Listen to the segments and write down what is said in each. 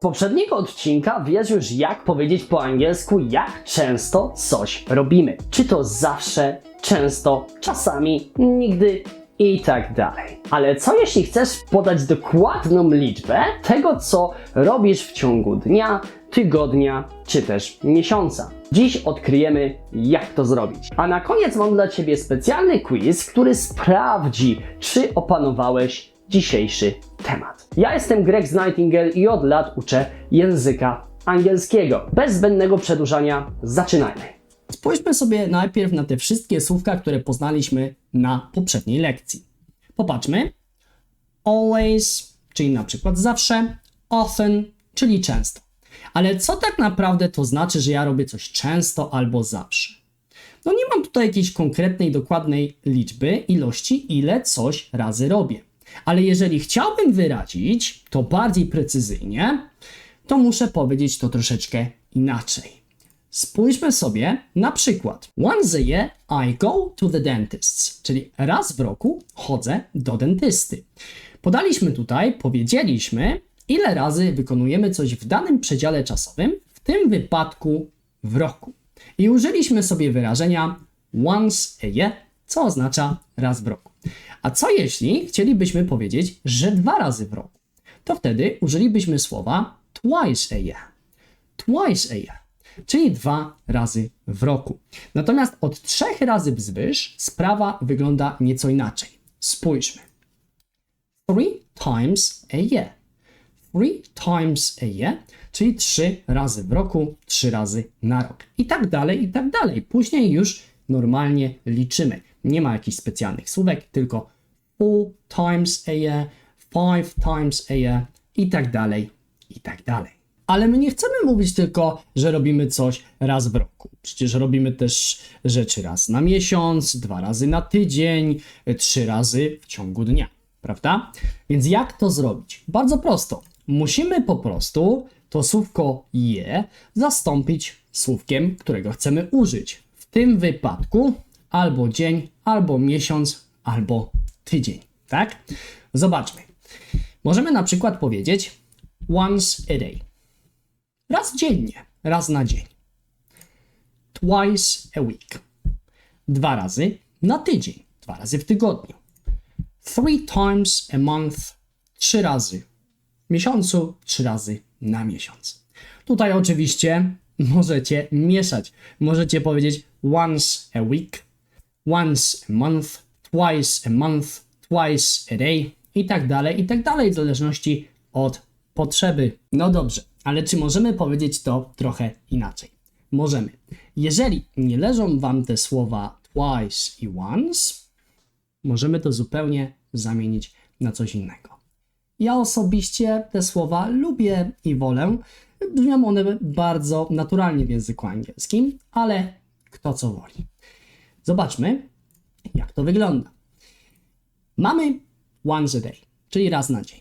Poprzedniego odcinka wiesz już jak powiedzieć po angielsku, jak często coś robimy. Czy to zawsze, często, czasami, nigdy i tak dalej. Ale co jeśli chcesz podać dokładną liczbę tego, co robisz w ciągu dnia, tygodnia czy też miesiąca? Dziś odkryjemy, jak to zrobić. A na koniec mam dla Ciebie specjalny quiz, który sprawdzi, czy opanowałeś dzisiejszy temat. Ja jestem Greg Nightingale i od lat uczę języka angielskiego. Bez zbędnego przedłużania zaczynajmy. Spójrzmy sobie najpierw na te wszystkie słówka, które poznaliśmy na poprzedniej lekcji. Popatrzmy. Always, czyli na przykład zawsze, often, czyli często. Ale co tak naprawdę to znaczy, że ja robię coś często albo zawsze? No nie mam tutaj jakiejś konkretnej, dokładnej liczby, ilości, ile coś razy robię. Ale jeżeli chciałbym wyrazić to bardziej precyzyjnie, to muszę powiedzieć to troszeczkę inaczej. Spójrzmy sobie na przykład. Once a year I go to the dentist, czyli raz w roku chodzę do dentysty. Podaliśmy tutaj, powiedzieliśmy, ile razy wykonujemy coś w danym przedziale czasowym, w tym wypadku w roku. I użyliśmy sobie wyrażenia once a year, co oznacza raz w roku. A co jeśli chcielibyśmy powiedzieć, że dwa razy w roku? To wtedy użylibyśmy słowa twice a year. Twice a year czyli dwa razy w roku. Natomiast od trzech razy wzwyż sprawa wygląda nieco inaczej. Spójrzmy. Three times a year. Three times a year, czyli trzy razy w roku, trzy razy na rok. I tak dalej, i tak dalej. Później już normalnie liczymy. Nie ma jakichś specjalnych słówek, tylko four times a year, five times a year i tak dalej, i tak dalej. Ale my nie chcemy mówić tylko, że robimy coś raz w roku. Przecież robimy też rzeczy raz na miesiąc, dwa razy na tydzień, trzy razy w ciągu dnia, prawda? Więc jak to zrobić? Bardzo prosto. Musimy po prostu to słówko je zastąpić słówkiem, którego chcemy użyć. W tym wypadku albo dzień, albo miesiąc, albo tydzień, tak? Zobaczmy. Możemy na przykład powiedzieć once a day. Raz dziennie, raz na dzień. Twice a week. Dwa razy na tydzień, dwa razy w tygodniu. Three times a month. Trzy razy w miesiącu, trzy razy na miesiąc. Tutaj oczywiście możecie mieszać. Możecie powiedzieć once a week, once a month, twice a month, twice a day i tak dalej, i tak dalej, w zależności od potrzeby. No dobrze, ale czy możemy powiedzieć to trochę inaczej? Możemy. Jeżeli nie leżą Wam te słowa twice i once, możemy to zupełnie zamienić na coś innego. Ja osobiście te słowa lubię i wolę. Brzmią one bardzo naturalnie w języku angielskim, ale kto co woli. Zobaczmy, jak to wygląda. Mamy once a day, czyli raz na dzień.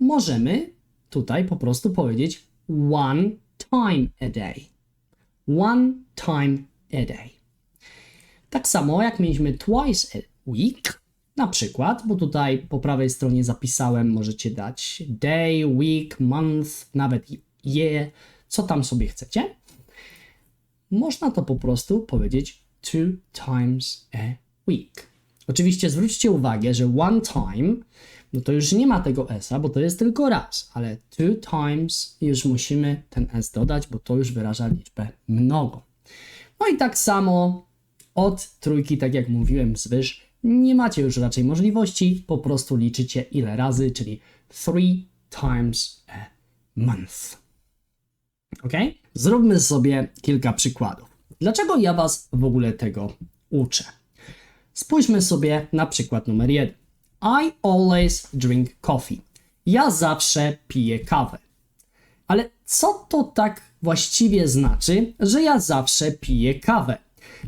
Możemy tutaj po prostu powiedzieć one time a day. One time a day. Tak samo jak mieliśmy twice a week, na przykład, bo tutaj po prawej stronie zapisałem, możecie dać day, week, month, nawet year, co tam sobie chcecie. Można to po prostu powiedzieć two times a week. Oczywiście zwróćcie uwagę, że one time no to już nie ma tego s-a, bo to jest tylko raz, ale two times już musimy ten s dodać, bo to już wyraża liczbę mnogo. No i tak samo od trójki, tak jak mówiłem, zwyż nie macie już raczej możliwości, po prostu liczycie ile razy, czyli three times a month. Ok? Zróbmy sobie kilka przykładów. Dlaczego ja Was w ogóle tego uczę? Spójrzmy sobie na przykład numer jeden. I always drink coffee. Ja zawsze piję kawę. Ale co to tak właściwie znaczy, że ja zawsze piję kawę?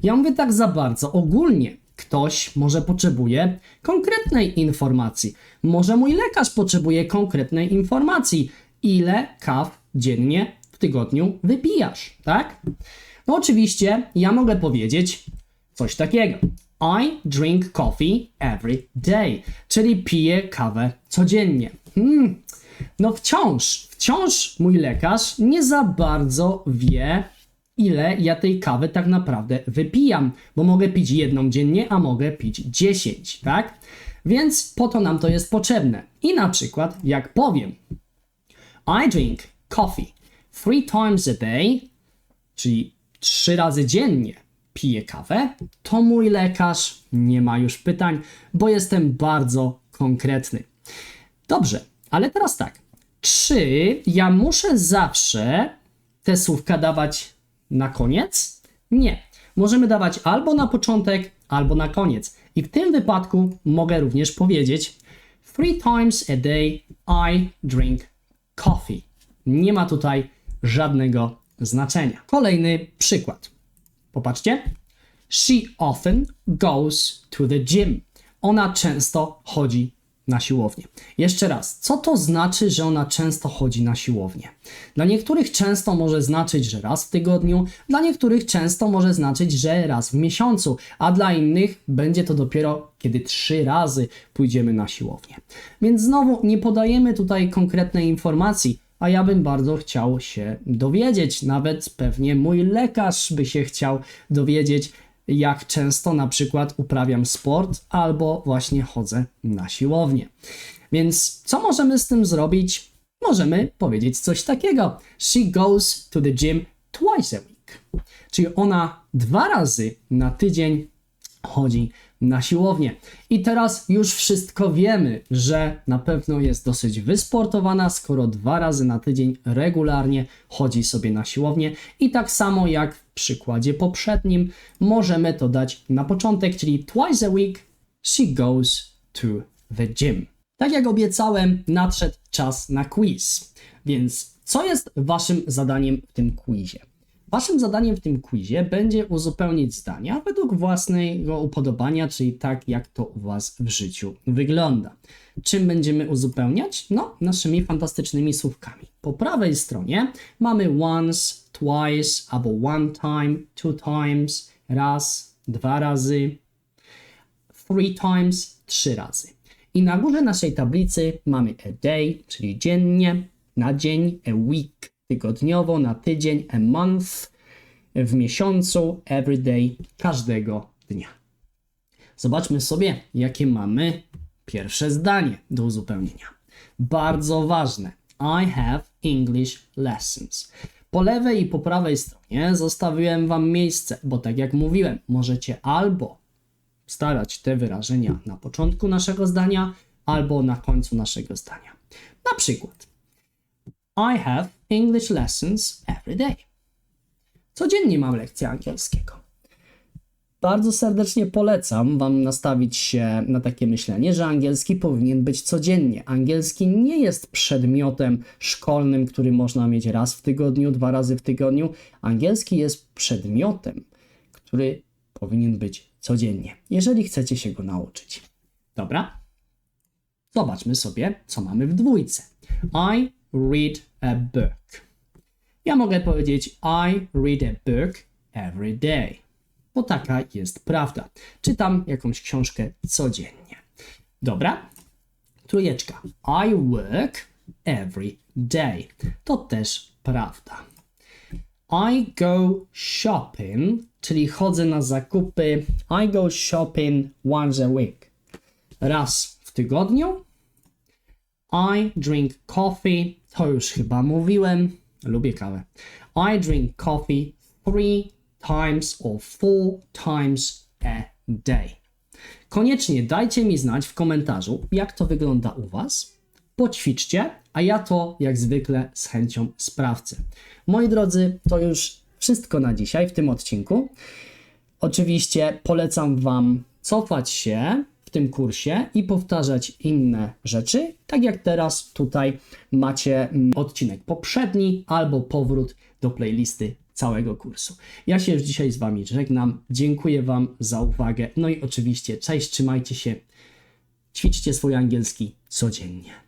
Ja mówię tak za bardzo ogólnie. Ktoś może potrzebuje konkretnej informacji. Może mój lekarz potrzebuje konkretnej informacji. Ile kaw dziennie w tygodniu wypijasz, tak? No oczywiście ja mogę powiedzieć coś takiego. I drink coffee every day, czyli piję kawę codziennie. Hmm, No wciąż, wciąż mój lekarz nie za bardzo wie, ile ja tej kawy tak naprawdę wypijam, bo mogę pić jedną dziennie, a mogę pić 10, tak? Więc po to nam to jest potrzebne. I na przykład, jak powiem, I drink coffee three times a day, czyli trzy razy dziennie piję kawę, to mój lekarz nie ma już pytań, bo jestem bardzo konkretny. Dobrze, ale teraz tak. Czy ja muszę zawsze te słówka dawać na koniec? Nie. Możemy dawać albo na początek, albo na koniec. I w tym wypadku mogę również powiedzieć: Three times a day I drink coffee. Nie ma tutaj żadnego znaczenia. Kolejny przykład. Popatrzcie. She often goes to the gym. Ona często chodzi na siłownię. Jeszcze raz, co to znaczy, że ona często chodzi na siłownię? Dla niektórych często może znaczyć, że raz w tygodniu, dla niektórych często może znaczyć, że raz w miesiącu, a dla innych będzie to dopiero kiedy trzy razy pójdziemy na siłownię. Więc znowu nie podajemy tutaj konkretnej informacji, a ja bym bardzo chciał się dowiedzieć, nawet pewnie mój lekarz by się chciał dowiedzieć, jak często na przykład uprawiam sport albo właśnie chodzę na siłownię. Więc co możemy z tym zrobić? Możemy powiedzieć coś takiego. She goes to the gym twice a week. Czyli ona dwa razy na tydzień chodzi na siłownię. I teraz już wszystko wiemy, że na pewno jest dosyć wysportowana, skoro dwa razy na tydzień regularnie chodzi sobie na siłownię. I tak samo jak w przykładzie poprzednim, możemy to dać na początek, czyli twice a week she goes to the gym. Tak jak obiecałem, nadszedł czas na quiz. Więc co jest waszym zadaniem w tym quizie? Waszym zadaniem w tym quizie będzie uzupełnić zdania według własnego upodobania, czyli tak, jak to u Was w życiu wygląda. Czym będziemy uzupełniać? No, naszymi fantastycznymi słówkami. Po prawej stronie mamy once, twice, albo one time, two times, raz, dwa razy, three times, trzy razy. I na górze naszej tablicy mamy a day, czyli dziennie, na dzień, a week, tygodniowo, na tydzień, a month, w miesiącu, every day, każdego dnia. Zobaczmy sobie, jakie mamy pierwsze zdanie do uzupełnienia. Bardzo ważne. I have English lessons. Po lewej i po prawej stronie zostawiłem Wam miejsce, bo tak jak mówiłem, możecie albo stawiać te wyrażenia na początku naszego zdania, albo na końcu naszego zdania. Na przykład, I have English lessons every day. Codziennie mam lekcję angielskiego. Bardzo serdecznie polecam Wam nastawić się na takie myślenie, że angielski powinien być codziennie. Angielski nie jest przedmiotem szkolnym, który można mieć raz w tygodniu, dwa razy w tygodniu. Angielski jest przedmiotem, który powinien być codziennie, jeżeli chcecie się go nauczyć. Dobra? Zobaczmy sobie, co mamy w dwójce. I read a book. Ja mogę powiedzieć I read a book every day, bo taka jest prawda. Czytam jakąś książkę codziennie. Dobra? Trójeczka. I work every day. To też prawda. I go shopping, czyli chodzę na zakupy. I go shopping once a week. Raz w tygodniu. I drink coffee. To już chyba mówiłem. Lubię kawę. I drink coffee three times or four times a day. Koniecznie dajcie mi znać w komentarzu, jak to wygląda u Was. Poćwiczcie, a ja to jak zwykle z chęcią sprawdzę. Moi drodzy, to już wszystko na dzisiaj w tym odcinku. Oczywiście polecam Wam cofać się w tym kursie i powtarzać inne rzeczy, tak jak teraz tutaj macie mm, odcinek poprzedni albo powrót do playlisty całego kursu. Ja się już dzisiaj z Wami żegnam. Dziękuję Wam za uwagę. No i oczywiście, cześć, trzymajcie się. Ćwiczcie swój angielski codziennie.